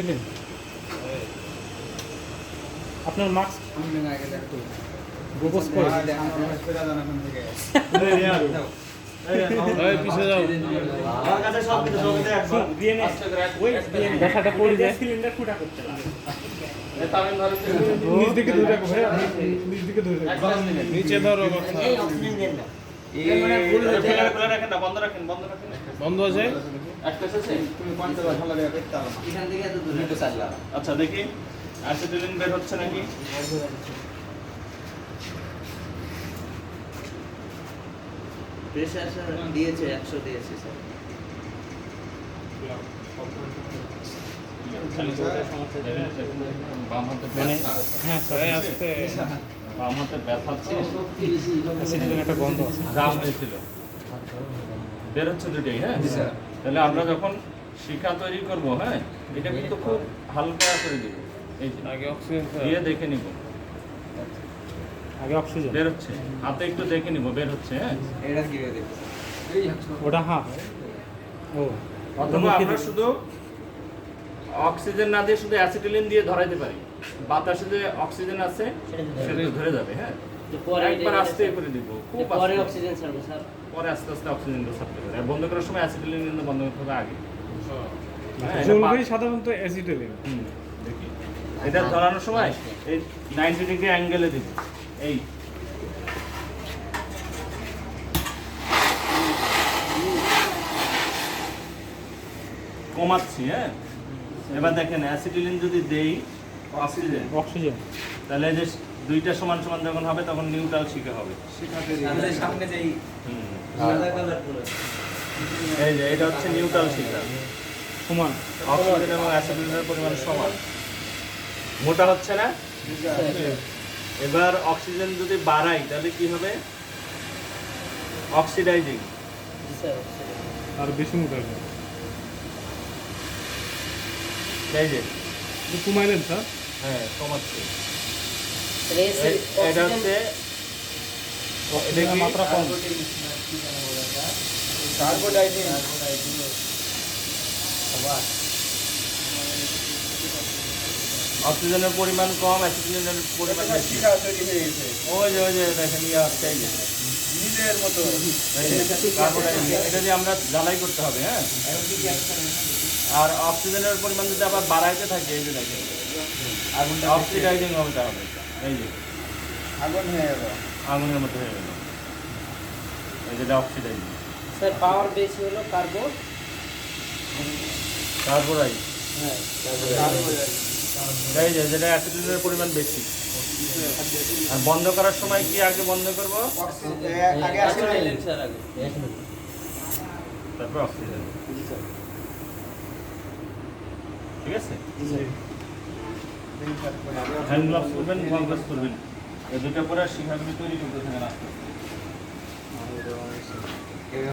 Acetylene আপনার mask glucose করে এই পিছে যাও। দিয়ে নে। ওই দিয়ে নে। ব্যথাটা পড়ে যায়। সিলিন্ডার ফুটা করতে লাগে দিকে ধরে। রাখো ভাই নিচ দিকে ধরে রাখো। নিচে ধরো কথা বন্ধ আছে আচ্ছা দেখি। অ্যাসিডিলিন বের হচ্ছে নাকি? প্রেশার দিয়েছে একশো দিয়েছে স্যার বাম হাতে মানে ব্যথা হ্যাঁ স্যার এই বাম হাতে ব্যথা ছিল। একটা গন্ধ আছে। হয়েছিল। বের হচ্ছে দুটোই হ্যাঁ? তাহলে আমরা যখন শিখা তৈরি করব হ্যাঁ এটা কিন্তু খুব হালকা করে দিব। এই যে আগে অক্সিজেন দিয়ে দেখে নিব। আগে অক্সিজেন বের হচ্ছে। হাতে একটু দেখে নিব বের হচ্ছে হ্যাঁ। ওটা হ্যাঁ ও অথবা আমরা শুধু অক্সিজেন না দিয়ে শুধু অ্যাসিটিলিন দিয়ে ধরাইতে পারি। বাতাসে যে অক্সিজেন আছে সেটা ধরে যাবে হ্যাঁ। পরে একবার আস্তে করে দিব খুব পরে অক্সিজেন ছাড়বো স্যার। পরে আস্তে আস্তে অক্সিজেনটা ছাড়তে হবে আর বন্ধ করার সময় অ্যাসিটিলিন কিন্তু বন্ধ করতে হবে আগে। হ্যাঁ, জলপাই সাধারণত অ্যাসিটিলিন দেখি। এটা ধরানোর সময় এই নাইনটি ডিগ্রি অ্যাঙ্গেলে দিব এই। কমাচ্ছি হ্যাঁ? এবার দেখেন অ্যাসিডিলিন যদি দেই অক্সিজেন অক্সিজেন তাহলে এই যে দুইটা সমান সমান যখন হবে তখন নিউট্রাল শিখা হবে। সামনে যাই এই যে এটা হচ্ছে নিউট্রাল শিখা। সমান। অক্সিজেন এবং অ্যাসিডিলিনের পরিমাণ সমান। মোটা হচ্ছে না? এবার অক্সিজেন যদি বাড়াই তাহলে কি হবে? অক্সিডাইজিং আর বেশি মোটা হবে। এই যে কমাইলেন স্যার? হ্যাঁ কমাচ্ছে। এটা হচ্ছে এটা মাত্রা কম। অক্সিজেনের পরিমাণ কম অ্যাসিডিনের পরিমাণ বেশি। ওই যে ওই যে দেখেন ইয়ে কার্বন ডাইঅক্সাইড। এটা দিয়ে আমরা জ্বালাই করতে হবে হ্যাঁ? আর অক্সিজেনের পরিমাণ যদি আবার বাড়াইতে থাকে এই যে দেখেন। অক্সিডাইজিং হবে তাহলে। এই যে। আগুনের মতো হয়ে গেল। এই যেটা অক্সিডাইজিং স্যার পাওয়ার বেশি হলো কার্বন? তারপরাই হ্যাঁ এই যে যেটা পরিমাণ বেশি। আর বন্ধ করার সময় কি আগে বন্ধ করব? অক্সিজেন আগে তারপর অক্সিজেন। ঠিক আছে? হ্যান্ড গ্লাভস করবেন ওয়ান গ্লাভস করবেন এই দুটো পরে শিখাগুলি তৈরি করতে থাকেন আস্তে।